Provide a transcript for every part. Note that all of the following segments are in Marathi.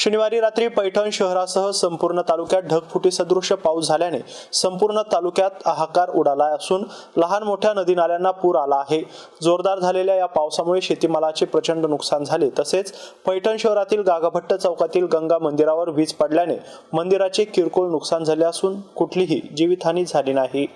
शनिवारी रात्री पैठण शहरासह संपूर्ण तालुक्यात ढगफुटी सदृश्य पाऊस झाल्याने संपूर्ण तालुक्यात हाहाकार उडाला असून लहान मोठ्या नदी नाल्यांना पूर आला आहे. जोरदार झालेल्या या पावसामुळे शेतीमालाचे प्रचंड नुकसान झाले. तसेच पैठण शहरातील गागाभट्ट चौकातील गंगा मंदिरावर वीज पडल्याने मंदिराचे किरकोळ नुकसान झाले असून कुठलीही जीवितहानी झाली नाही.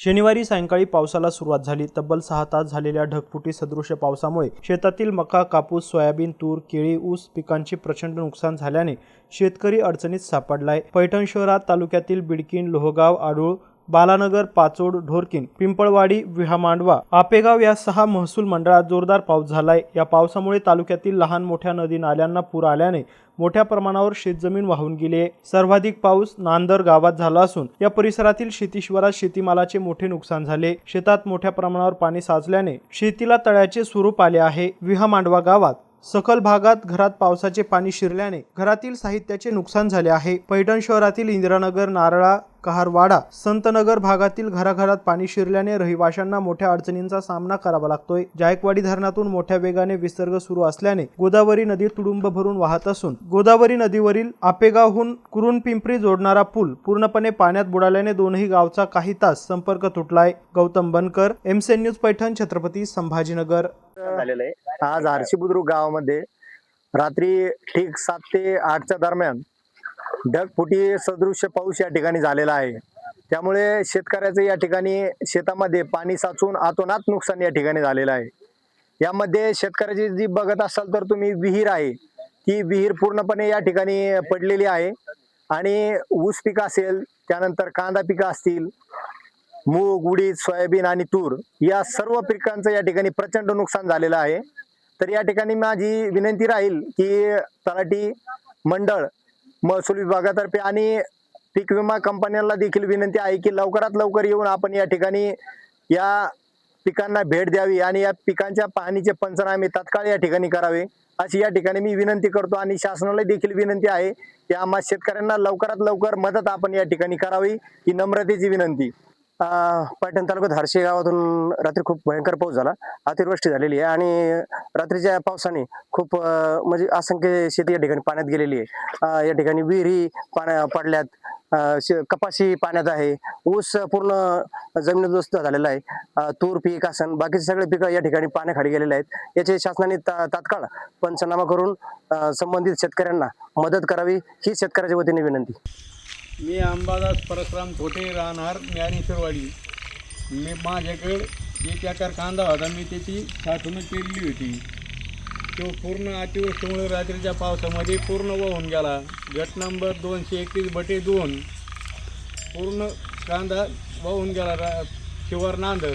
शनिवारी सायंकाळी पावसाला सुरुवात झाली. तब्बल सहा तास झालेल्या ढगफुटी सदृश्य पावसामुळे शेतातील मका कापूस सोयाबीन तूर केळी ऊस पिकांचे प्रचंड नुकसान झाल्याने शेतकरी अडचणीत सापडलाय. पैठण शहरात तालुक्यातील बिडकीन लोहगाव आडूळ बालानगर पाचोड ढोरकीन पिंपळवाडी विहामांडवा आपेगाव या सहा महसूल मंडळात जोरदार पाऊस झालाय. या पावसामुळे तालुक्यातील लहान मोठ्या नदी नाल्यांना पूर आल्याने मोठ्या प्रमाणावर शेतजमीन वाहून गेली आहे. सर्वाधिक पाऊस नांदर गावात झाला असून या परिसरातील शेतीश्वरात शेतीमालाचे मोठे नुकसान झाले. शेतात मोठ्या प्रमाणावर पाणी साचल्याने शेतीला तळ्याचे स्वरूप आले आहे. विहामांडवा गावात सखल भागात घरात पावसाचे पाणी शिरल्याने घरातील साहित्याचे नुकसान झाले आहे. पैठण शहरातील इंदिरानगर नारळा कहारवाडा संतनगर भागातील घराघरात पाणी शिरल्याने रहिवाशांना मोठ्या अडचणींचा सामना करावा लागतोय. जायकवाडी धरणातून मोठ्या वेगाने विसर्ग सुरू असल्याने गोदावरी नदी तुडुंब भरून वाहत असून गोदावरी नदीवरील आपेगावहून कुरुण पिंपरी जोडणारा पूल पूर्णपणे पाण्यात बुडाल्याने दोनही गावचा काही तास संपर्क तुटलाय. गौतम बनकर एमसेन न्यूज पैठण छत्रपती संभाजीनगर. झालेलं आहे. आज आरशी बुद्रुक गावामध्ये रात्री ठीक सात ते आठच्या दरम्यान ढगफुटी सदृश्य पाऊस या ठिकाणी झालेला आहे. त्यामुळे शेतकऱ्याचं या ठिकाणी शेतामध्ये पाणी साचून आतोनात नुकसान या ठिकाणी झालेलं आहे. यामध्ये शेतकऱ्याची जी बघत असाल तर तुम्ही विहीर आहे. ती विहीर पूर्णपणे या ठिकाणी पडलेली आहे. आणि ऊस पिकं असेल त्यानंतर कांदा पिकं असतील मूग उडीद सोयाबीन आणि तूर या सर्व पिकांचं या ठिकाणी प्रचंड नुकसान झालेलं आहे. तर या ठिकाणी माझी विनंती राहील की तलाठी मंडळ महसूल विभागातर्फे आणि पीक विमा कंपन्यांना देखील विनंती आहे की लवकरात लवकर येऊन आपण या ठिकाणी या पिकांना भेट द्यावी आणि या पिकांच्या पाहणीचे पंचनामे तत्काळ या ठिकाणी करावे अशी या ठिकाणी मी विनंती करतो आणि शासनाला देखील विनंती आहे की आम्हा शेतकऱ्यांना लवकरात लवकर मदत आपण या ठिकाणी करावी ही नम्रतेची विनंती. पैठण तालुक्यात हर्षे गावातून रात्री खूप भयंकर पाऊस झाला. अतिवृष्टी झालेली आहे आणि रात्रीच्या पावसाने खूप म्हणजे असंख्य शेती या ठिकाणी पाण्यात गेलेली आहे. या ठिकाणी विहिरी पाण्या पडल्यात. अं, कपाशी पाण्यात आहे. ऊस पूर्ण जमिनीदोस्त झालेला आहे. तूर पीक आसन बाकीचे सगळे पिकं या ठिकाणी पाण्याखाली गेलेले आहेत. याचे शासनाने ता- तात्काळ पंचनामा करून संबंधित शेतकऱ्यांना मदत करावी ही शेतकऱ्याच्या वतीने विनंती. मी अंबादास परशुराम थोटे राहणार ज्ञानेश्वरवाडी मी माझ्याकडे एक एकर कांदा होता मी त्याची साठवणूक केलेली होती. तो पूर्ण अतिवृष्टीमुळे रात्रीच्या पावसामध्ये पूर्ण वाहून गेला. गट नंबर दोनशे एकतीस बटे दोन. पूर्ण कांदा वाहून गेला रा शिवर नांदर.